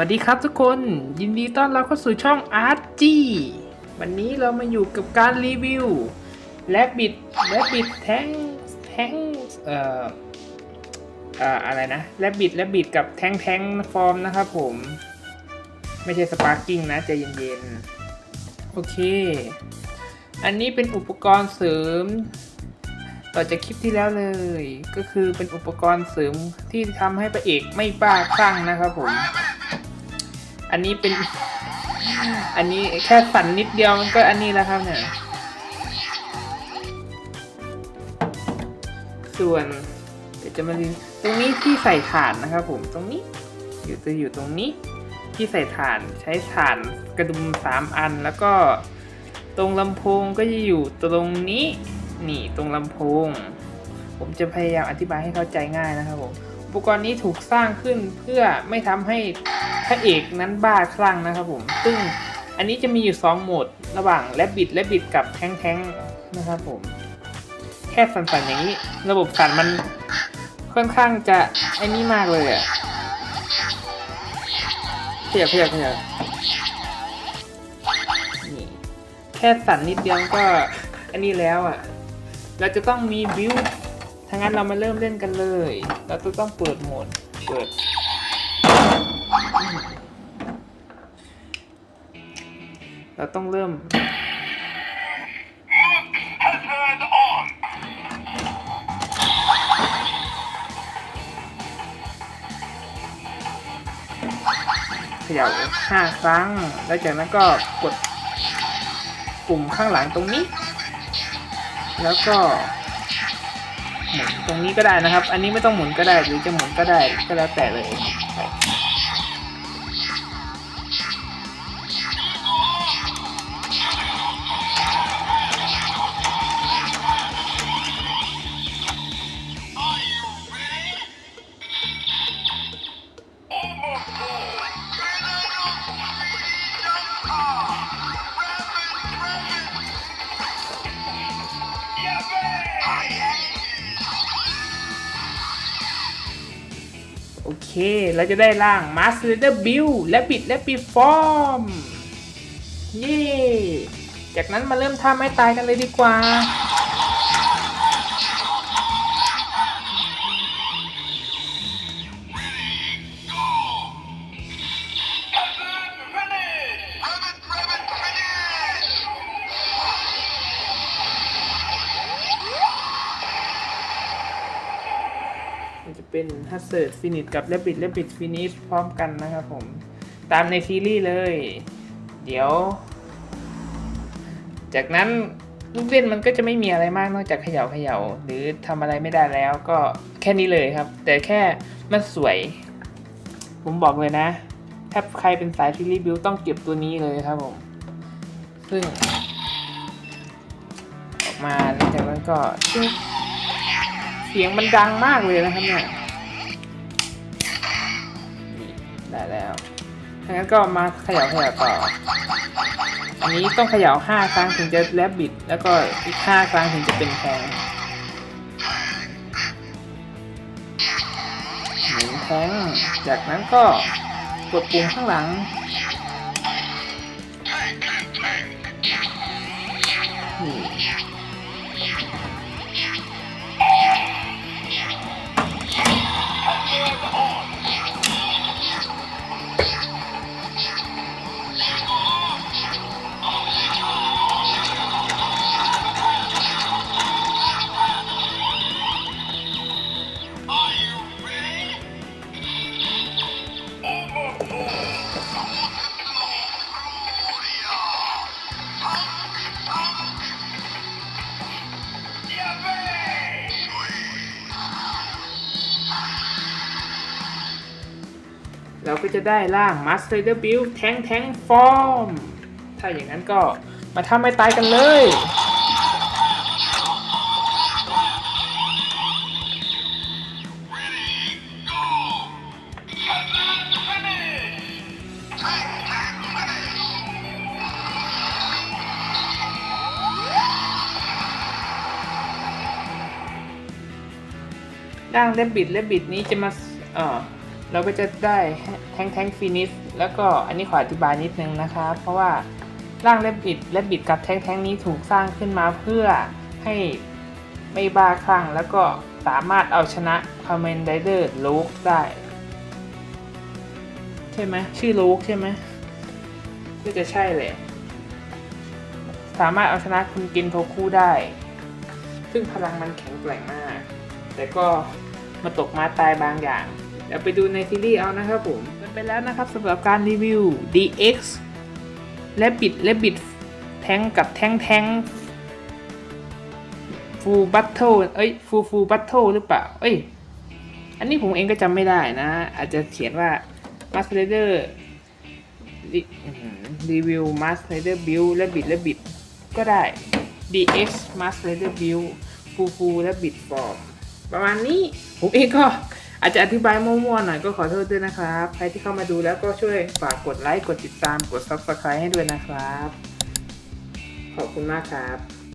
วัสดีครับทุกคนยินดีต้อนรับเข้าสู่ช่อง Art G วันนี้เรามาอยู่กับการรีวิวและบิดและบิดแทงแทงเอ่อเอ่ออะไรนะและบิดและบิดกับแทงแทงฟอร์มนะครับผม ไม่ใช่สปาร์กิ้งนะใจเย็นๆ โอเค อันนี้เป็นอุปกรณ์เสริม ต่อจากคลิปที่แล้วเลย ก็คือเป็นอุปกรณ์เสริมที่ทำให้พระเอกไม่บ้าคลั่งนะครับผม อันนี้เป็น อันนี้แค่สั่นนิดเดียวมันก็อันนี้แล้วครับเนี่ย ส่วนเดี๋ยวจะมารีตรงนี้ที่ใส่ถ่านนะครับผมตรงนี้ อยู่จะอยู่ตรงนี้ ที่ใส่ถ่านใช้ถ่านกระดุมสามอันแล้วก็ตรงลำโพงก็จะอยู่ตรงนี้นี่ตรงลำโพง ผมจะพยายามอธิบายให้เข้าใจง่ายนะครับผมอุปกรณ์นี้ถูกสร้างขึ้นเพื่อไม่ทำให้ พระเอกนั้นบ้าคลั่งนะครับผม ซึ่งอันนี้จะมีอยู่ 2 โหมด ระหว่างแลบบิดและบิดกับแท้งแท้งนะครับผม แค่สั่นๆอย่างนี้ ระบบสั่นมันค่อนข้างจะไอ้นี่มากเลยอะเพียบเพียบเพียบนี่แค่สั่นนิดเดียวก็อันนี้แล้วอะเราจะต้องมีบิวถ้างั้นเรามาเริ่มเล่นกันเลย เราจะต้องเปิดโหมด เปิด เราต้องเริ่มเขย่าห้าครั้ง แล้วจากนั้นก็กดปุ่มข้างหลังตรงนี้ แล้วก็หมุนตรงนี้ก็ได้นะครับ อันนี้ไม่ต้องหมุนก็ได้หรือจะหมุนก็ได้ก็แล้วแต่เลย เคเราจะได้ร่าง Master Leader Build และบิดและปีฟอร์มเย่จากนั้นมาเริ่มท่าไม้ตายกันเลยดีกว่า เป็น h a z a r d Finish กับ Rabbit Rabbit Finish พร้อมกันนะครับผม ตามในซีรีส์เลย เดี๋ยว จากนั้นลูกเล่นมันก็จะไม่มีอะไรมากนอกจากเขย่าเขย่าหรือทำอะไรไม่ได้แล้วก็แค่นี้เลยครับ แต่แค่มันสวย ผมบอกเลยนะ ถ้าใครเป็นสายซีรีส์บิวต้องเก็บตัวนี้เลยครับผม ซึ่ง ออกมาแล้วจากนั้นก็จึ๊งเสียงมันดังมากเลยนะครับเนี่ย ได้แล้วถ้างั้นก็มาเขย่าเขย่าต่อ อันนี้ต้องเขย่าห้าครั้งถึงจะแลบบิด แล้วก็อีกห้าครั้งถึงจะเป็นแทงหมุนแทงจากนั้นก็กดปุ่มข้างหลังนี่ เราก็จะได้ร่าง Master the Build แทงแทงฟอร์ม ถ้าอย่างนั้นก็มาทำให้ตายกันเลยร่างเลบบิดเลบบิดนี้จะมาเอ่อ เราก็จะได้แทงแทงฟินิชแล้วก็อันนี้ขออธิบายนิดนึงนะครับ เพราะว่าร่างและบิดและบิดกับแทงแทงนี้ถูกสร้างขึ้นมาเพื่อให้ไม่บ้าคลั่งแล้วก็สามารถเอาชนะคอมเมนไดเดอร์โลกได้ ใช่ไหมชื่อโลกใช่ไหมก็จะใช่แหละ สามารถเอาชนะคุณกินโทคุได้ ซึ่งพลังมันแข็งแกร่งมาก แต่ก็มาตกมาตายบางอย่าง เดี๋ยวไปดูในซีรีส์เอานะครับผมมันไปแล้วนะครับสำหรับการรีวิว DX และบิดและบิดแทงกับแทงแทงฟูลบัตเทิลเอ้ยฟูฟูบัตเทิลหรือเปล่า เอ้ย อันนี้ผมเองก็จำไม่ได้นะ อาจจะเขียนว่า Master Rider รีวิว Master Rider Build และบิดและบิดก็ได้ DX Master Rider Build ฟูฟูและบิดฟอร์มประมาณนี้ ผมเองก็ อาจจะอธิบายมั่วๆหน่อยก็ขอโทษด้วยนะครับ ใครที่เข้ามาดูแล้วก็ช่วยฝากกดไลค์ กดติดตาม กด Subscribe ให้ด้วยนะครับ ขอบคุณมากครับ